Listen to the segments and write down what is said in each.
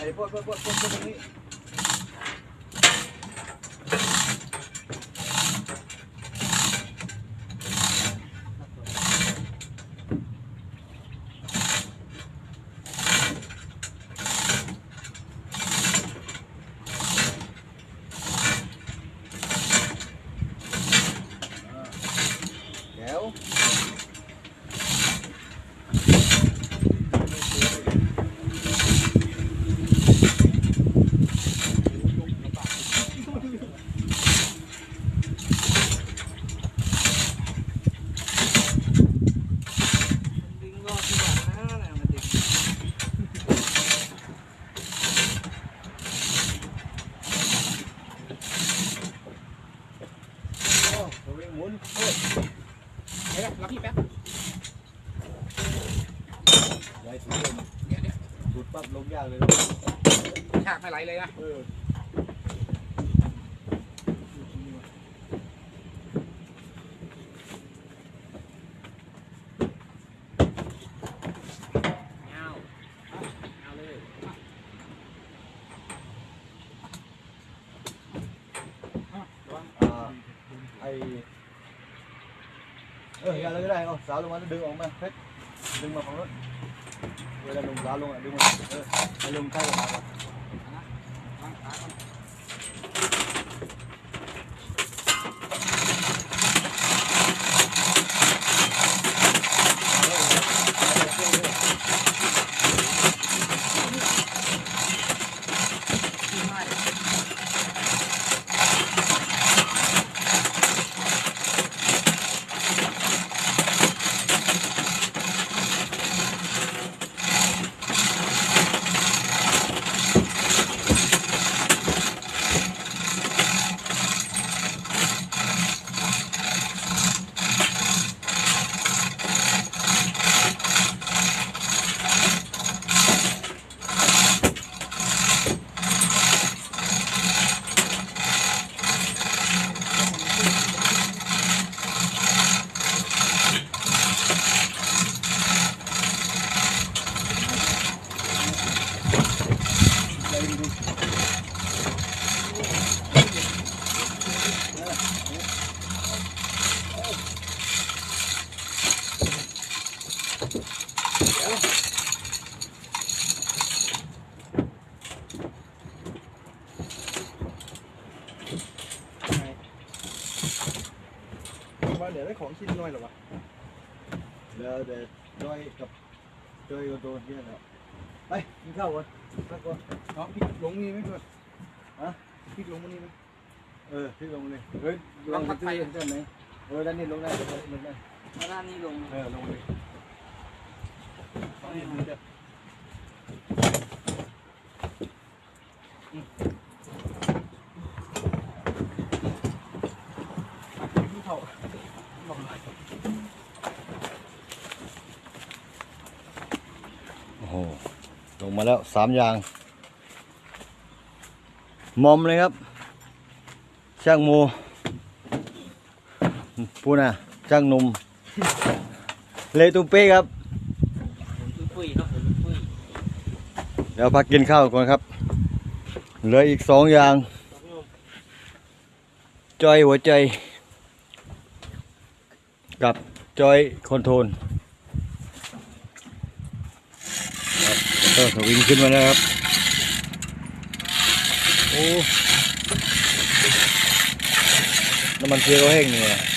ไอ้พวกพวกพวกพวกตรงนี้ แก้ว ดึงรอดที่หลังนะน่ะมันดึง โอ้ ตัววิ่งหมุนโอ้เดี๋ยวรับพี่แป๊บใหญ่สุดเลยเดี๋ยวเดี๋ยวสุดปั๊บลงยากเลยเนาะฉากไม่ไหลเลยนะ เออ เงาเงาเลย อ่า ไอเอออย่าเลยก็ได้เอาสาวลงมาแล้วดึงออกมาเพชรดึงมาฝั่งรถเวลาลงสาวลงอะดึงมาเออให้ลงเข้ามาก่อน วางขาก่อน ว่าเดี๋ยวได้ของชิ้นน้อยหรอวะเดี๋ยวเดี๋ยวจอยกับจอยกับตัวเนี้ยนะไปกินข้าวก่อนพักก่อนเอาพริกลงนี่ไหมเพื่อนฮะพริกลงมานี่ไหมเออพี่ลงเลยเฮ้ยลงไปที่ด้านไหนเออด้านนี้ลงได้ลงได้ลงได้มาด้านนี้ลงเออลงเลย โอ้โห ลงมาแล้วสามอย่างมอมเลยครับ ช่างโมพูดนะช่างหนุ่ม เลตุเป้ครับ ปุ้ยเนาะปุ้ย เดี๋ยวพักกินข้าวก่อนครับ เหลืออีกสองอย่าง จอยหัวใจ กับจอยคอนโทรลก็สวิงขึ้นมาแล้วครับ โอ้ น้ำมันเชื้อแห้งนี่ยเนี่ย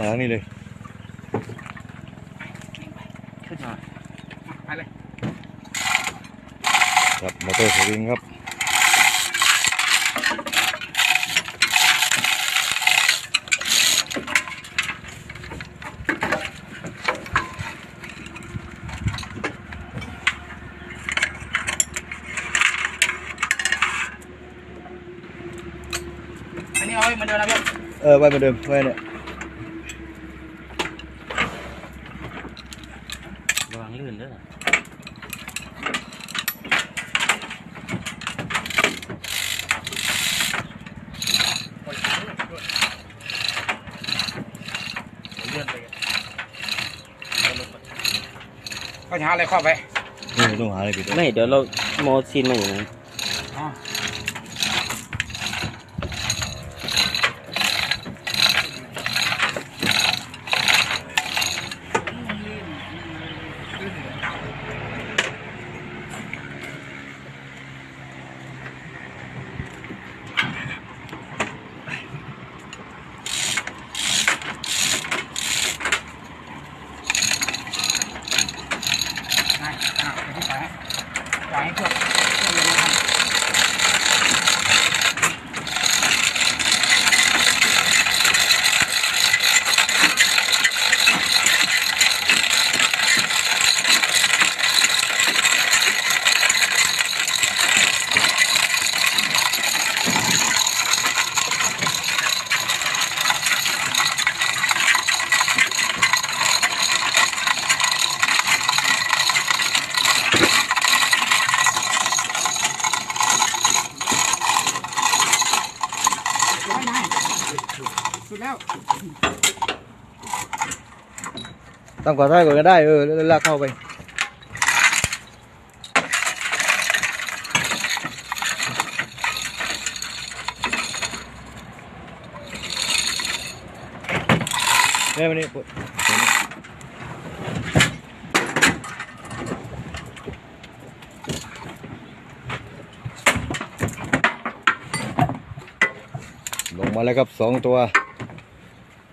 มานี่เลยขึ้นมาไปเลยครับมอเตอร์สวิงครับอันนี้เอาไว้เหมือนเดิมนะเพื่อนเออไว้เหมือนเดิมไว้เนี่ย ก็หาอะไรครอบไว้นี่ต้องหาอะไรปิดด้วยไม่ เดี๋ยวเราโมซินมาอยู่นะ อ๋อ นายอะไปที่สายสายให้เครื่องเครื่องยังไม่ทำ ร้อยนายสุดแล้ว ตั้งก่อนได้ก่อนก็ได้เออแล้วลากเข้าไปแม่มานี่ปุ๊บลงมาแล้วครับสองตัว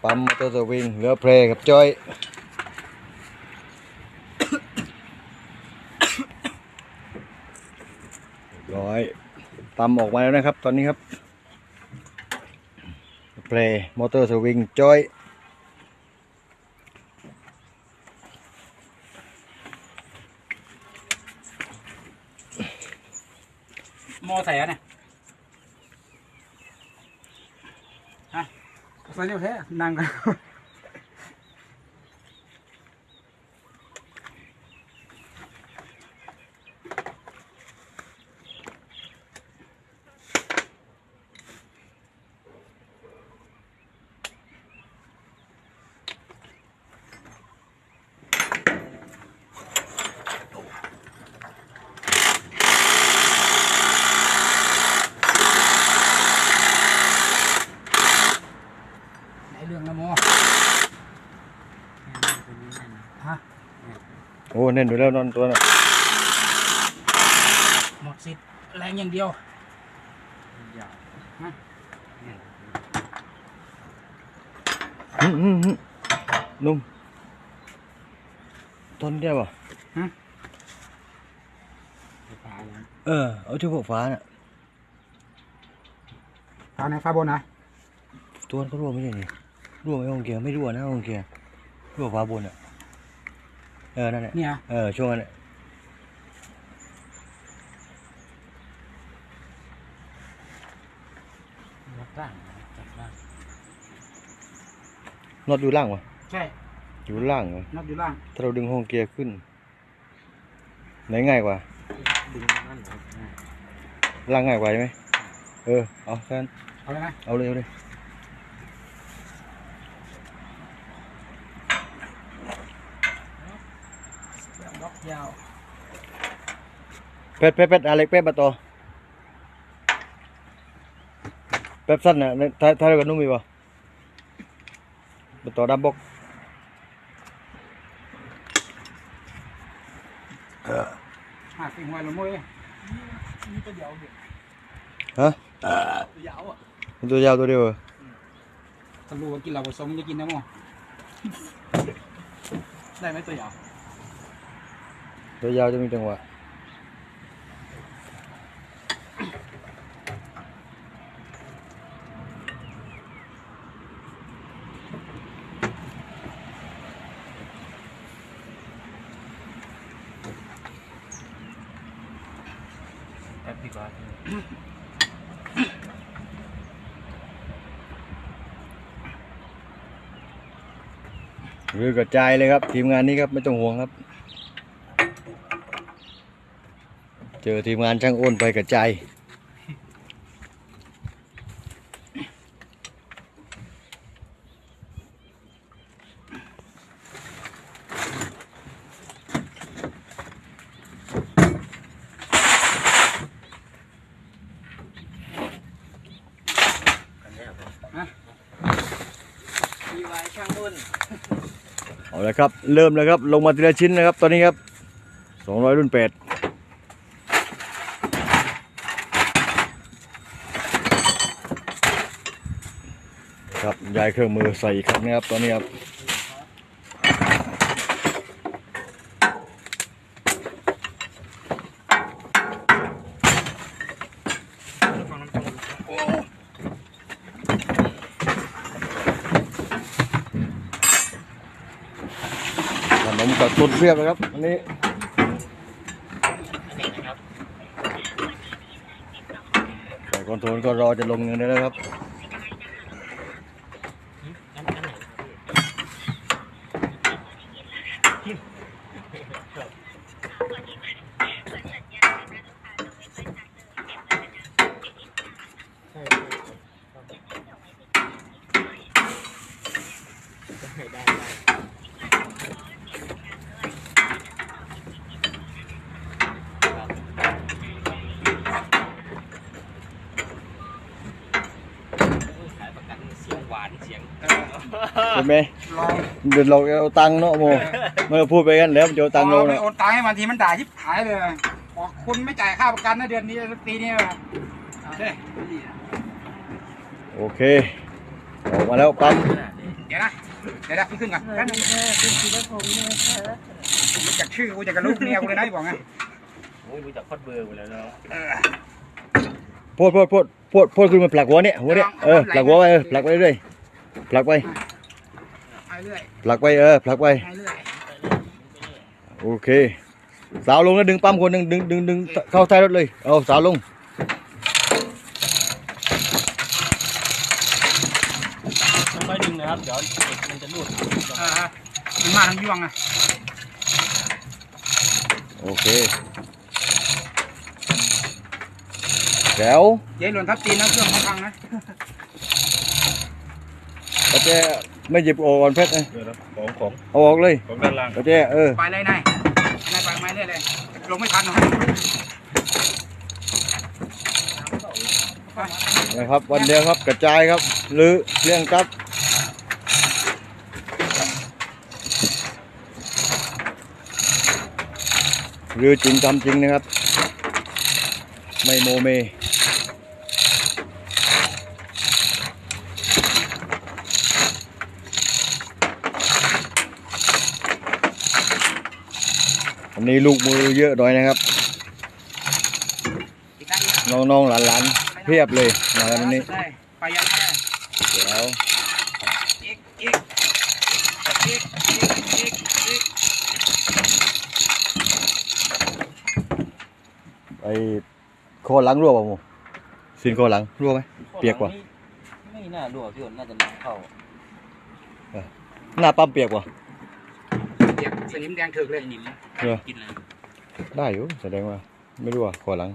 ปั๊มมอเตอร์สวิงเหลือเพลกับจอย ร้อยตำออกมาแล้วนะครับ ตอนนี้ครับเพลย์มอเตอร์สวิงจอยโมใส่อะเนี่ยฮะใส่เร็วแท้นั่งกัน ฮะโอ้เน่นอยู่แล้วนอนตัวน่ะหมดสิทธิ์แรงอย่างเดียวหึหึหึนุ่มตอนเดียวอะเออเอาที่พวกฟ้าน่ะเอาในฟ้าบนนะ ตัวนั้นก็รั่วไม่ใช่นี่รั่วไหมองเกียร์ไม่รั่วนะองเกียร์ รั่วฟ้าบนอะ เออ นั่นแหละ เนี่ย เออ ช่วงนั้นแหละรับร่างจับร่างน็อตอยู่ล่างวะใช่อยู่ล่างวะนับอยู่ล่างถ้าเราดึงห้องเกียร์ขึ้น ไหนง่ายกว่า ดึงนั่นเหรอล่างง่ายกว่าใช่ไหมเออ เอาแฟนเอาเลยนะเอาเลยเอาเลย ล็อก ยาวเป็ดเป็ดเป็ดอะไรเป็ดมาต่อเป็ดสั้นน่ะในท้ายท้ายกับนุ่มมีป่ะมาต่อดับบกห้าสิบหัวละมุ้ยนี่ตัวเดียวเดียวฮะตัวยาวอะเป็นตัวยาวตัวเดียวเหรอถ้ารู้ว่ากินเราผสมจะกินนะโมได้ไหมตัวยาว ตัวยาวจะมีจังหวะแอปดีกว่ารือกระจายเลยครับ ทีมงานนี้ครับ ไม่ต้องห่วงครับ จอทีมงานช่างอ้นไปกระจายมีไว้ช่างอุ่นเอาละครับ เริ่มแล้วครับ ลงมาทีละชิ้นนะครับ ตอนนี้ครับ 200 รุ่น8 ครับ ย้ายเครื่องมือใส่อีกครับนะครับตอนนี้ครับขนมกับตุนเรียบแล้วครับ อันนี้ฝ่คอนโทรลก็รอจะลงเงินได้แล้วครับ ขายประกันเสียง หวานเสียงเห็นไหมลองเดือดเราเอาตังค์เนาะโมเมื่อพูดไปกันแล้วมันจะเอาตังค์เราไม่เนาะโอนตังค์ให้มันทีมันด่าชิบหายเลยบอกคุณไม่จ่ายค่าประกันนะเดือนนี้ปีนี้ว่ะเฮ้ยโอเคออกมาแล้วปั๊มเดี๋ยวนะเดี๋ยวนะพี่ขึ้นก่อนแป๊บนึงคุณธีรพงศ์เนี่ยค่ะรู้จักชื่อกูจักกับลูกเมียกูเลยนะที่บอกไงโอ้ยรู้จักคอดเบอร์หมดแล้วเนาะเออพูดพูดพูด พูดพูดขึ้นมาผลักหัวเนี่ยหัวเนี่ยเออผลักหัวไปเออผลักไปเรื่อยผลักไปไปเรื่อยผลักไปเออผลักไปไปเรื่อยโอเค สาวลงแล้วดึงปั๊มคนหนึ่งดึงดึงดึงเข้าท้ายรถเลยเอาสาวลงค่อยๆดึงนะครับเดี๋ยวเด็กมันจะรูดเออมันมาทางยวงอะโอเค แจ๋วเย้หล่นทับตีนนะเครื่องเขาพังนะกระเจไม่หยิบโอ่อนเพชรนะเดี๋ยวนะของของเอาออกเลยของด้านล่างกระเจเออไปเลยนายนายไปไม่ได้เลยลงไม่ทันหรอกนะครับวันเดียวครับกระจายครับหรือเรื่องครับหรือจริงทำจริงนะครับ ไม่โมเม อันนี้ลูกมือเยอะหน่อยนะครับ น้องๆหลานๆเพียบเลยมากันวันนี้ไปยังไม่ได้เดี๋ยวอีกอีกอีกอีกอีกอีกไอ้ คอหลังรั่วเปล่ะโมสินคอหลังรั่วไหม เปียกว่ะไม่น่ารั่วพี่อ้นน่าจะน้ำเข้าหน้าปั๊มเปียกว่ะ เปียกสนิมแดงถึกเลย นิ่มเหรอ กินเลยได้อยู่แสดงว่า ไม่รู้ว่าคอหลัง